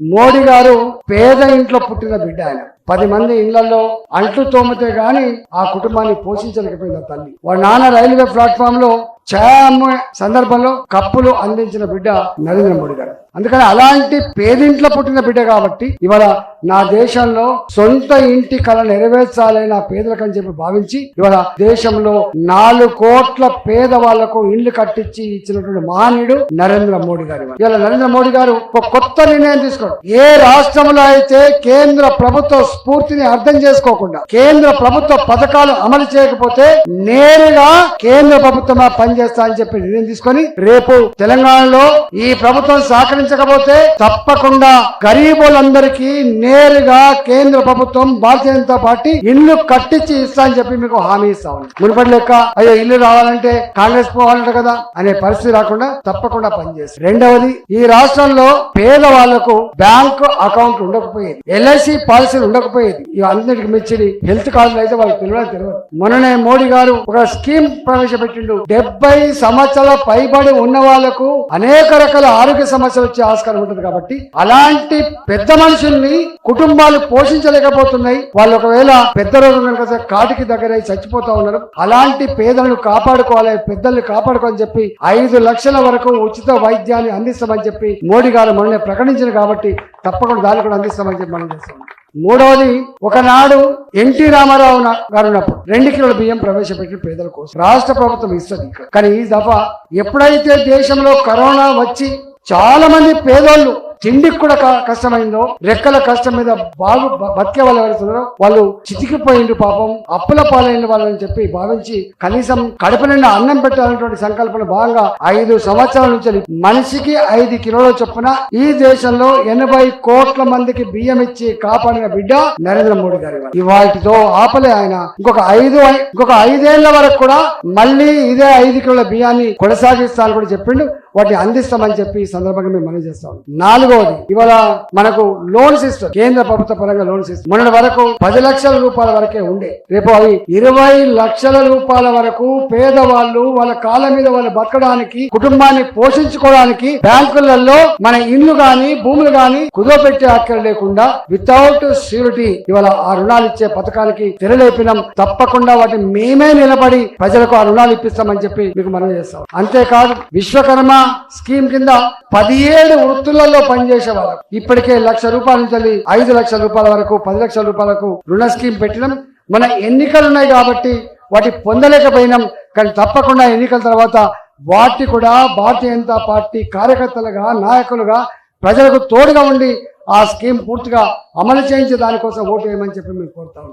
మోడీ గారు పేద ఇంట్లో పుట్టిన బిడ్డ ఆయన. పది మంది ఇళ్ళలో అంట్లు తోమితే గాని ఆ కుటుంబాన్ని పోషించలేకపోయింది ఆ తల్లి. వాళ్ళ నాన్న రైల్వే ప్లాట్ఫామ్లో ఛాయ్ సందర్భంలో కప్పులు అందించిన బిడ్డ నరేంద్ర మోడీ గారు. అందుకని అలాంటి పేదింట్లో పుట్టిన బిడ్డ కాబట్టి ఇవాళ నా దేశంలో సొంత ఇంటి కళ నెరవేర్చాలి నా పేదలకు అని చెప్పి భావించి ఇవాళ దేశంలో నాలుగు కోట్ల పేద వాళ్ళకు ఇల్లు కట్టించి ఇచ్చినటువంటి మహనీయుడు నరేంద్ర మోడీ గారు ఇవాళ నరేంద్ర మోడీ గారు ఒక కొత్త నిర్ణయం తీసుకోండి. ఏ రాష్ట్రంలో అయితే కేంద్ర ప్రభుత్వ స్ఫూర్తిని అర్థం చేసుకోకుండా కేంద్ర ప్రభుత్వ పథకాలు అమలు చేయకపోతే నేరుగా కేంద్ర ప్రభుత్వం పనిచేస్తా అని చెప్పి నిర్ణయం తీసుకొని రేపు తెలంగాణలో ఈ ప్రభుత్వం సహకరించకపోతే తప్పకుండా గరీబులందరికీ నేరుగా కేంద్ర ప్రభుత్వం భారతీయ జనతా పార్టీ ఇల్లు కట్టించి ఇస్తా అని చెప్పి మీకు హామీ ఇస్తా ఉంది మునుపటి లెక్క అయ్యో ఇల్లు రావాలంటే కాంగ్రెస్ పోవాలంట కదా అనే పరిస్థితి రాకుండా తప్పకుండా పనిచేస్తుంది రెండవది ఈ రాష్ట్రంలో పేదవాళ్ళకు బ్యాంకు అకౌంట్ ఉండకపోయేది ఎల్ఐసి పాలసీలు ఉండకపోయింది ఇవి అందరికి మించి హెల్త్ కార్డులు అయితే వాళ్ళకి తెలియదు తెలియదు. మొన్ననే మోడీ గారు ఒక స్కీమ్ ప్రవేశపెట్టిండు. డెబ్బై సంవత్సరాల పైబడి ఉన్న వాళ్ళకు అనేక రకాల ఆరోగ్య సమస్యలు వచ్చే ఆస్కారం ఉంటుంది కాబట్టి అలాంటి పెద్ద మనుషుల్ని కుటుంబాలు పోషించలేకపోతున్నాయి. వాళ్ళు ఒకవేళ పెద్ద రోగం కదా కాటికి దగ్గర చచ్చిపోతా ఉన్నారు. అలాంటి పేదలను కాపాడుకోవాలి పెద్దల్ని కాపాడుకోవాలని చెప్పి ఐదు లక్షల వరకు ఉచిత వైద్యాన్ని అందిస్తామని చెప్పి మోడీ గారు మొన్న ప్రకటించారు కాబట్టి తప్పకుండా దాన్ని కూడా అందిస్తామని చెప్పి మనం చేస్తాం మూడవది ఒకనాడు ఎన్టీ రామారావు గారు ఉన్నప్పుడు రెండు కిలోల బియ్యం ప్రవేశపెట్టిన పేదల కోసం. రాష్ట్ర ప్రభుత్వం ఇస్తుంది కానీ ఈ దఫా ఎప్పుడైతే దేశంలో కరోనా వచ్చి చాలా మంది పేదోళ్ళు తిండికి కూడా క- కష్టమైందో రెక్కల కష్టం మీద బాగు బతికే వాళ్ళు ఎవరుతున్నారో వాళ్ళు చితికిపోయిండు పాపం అప్పుల పాలైన వాళ్ళని చెప్పి భావించి కనీసం కడప నిండా అన్నం పెట్టాలనేటువంటి సంకల్పన భాగంగా ఐదు సంవత్సరాల నుంచి మనిషికి ఐదు కిలోల చొప్పున ఈ దేశంలో ఎనభై కోట్ల మందికి బియ్యం ఇచ్చి కాపాడిన బిడ్డ నరేంద్ర మోడీ గారి ఇవాటితో ఆపలే ఆయన. ఇంకొక ఐదు ఇంకొక ఐదేళ్ళ వరకు కూడా మళ్ళీ ఇదే ఐదు కిలోల బియ్యాన్ని కొనసాగిస్తానని కూడా చెప్పిండు. వాటిని అందిస్తామని చెప్పి ఈ సందర్భంగా మేము మనం చేస్తాం. నాలుగవది ఇవాళ మనకు లోన్స్ ఇస్తారు కేంద్ర ప్రభుత్వ పరంగా లోన్స్ ఇస్తారు మొన్నటి వరకు పది లక్షల రూపాయల వరకే ఉండే. రేపు అవి ఇరవై లక్షల రూపాయల వరకు పేదవాళ్ళు వాళ్ళ కాళ్ళ మీద వాళ్ళు బతకడానికి కుటుంబాన్ని పోషించుకోవడానికి బ్యాంకులలో మన ఇల్లు గాని భూములు గాని కుదోపెట్టే అక్కర లేకుండా వితౌట్ ష్యూరిటీ ఇవాళ ఆ రుణాలు ఇచ్చే పథకానికి తెరలేపినాం. తప్పకుండా వాటిని మేమే నిలబడి ప్రజలకు ఆ రుణాలు ఇప్పిస్తామని చెప్పి మీకు మనం చేస్తాం. అంతేకాదు విశ్వకర్మ స్కీమ్ కింద పదిహేడు వృత్తులలో పనిచేసే వాళ్ళకు ఇప్పటికే లక్ష రూపాయల నుంచి ఐదు లక్షల రూపాయల వరకు పది లక్షల రూపాయలకు రుణ స్కీమ్ పెట్టడం మన ఎన్నికలు ఉన్నాయి కాబట్టి వాటి పొందలేకపోయినాం. కానీ తప్పకుండా ఎన్నికల తర్వాత వాటి కూడా భారతీయ జనతా పార్టీ కార్యకర్తలుగా నాయకులుగా ప్రజలకు తోడుగా ఉండి ఆ స్కీమ్ పూర్తిగా అమలు చేయించే దానికోసం ఓటు వేయమని చెప్పి మేము కోరుతాము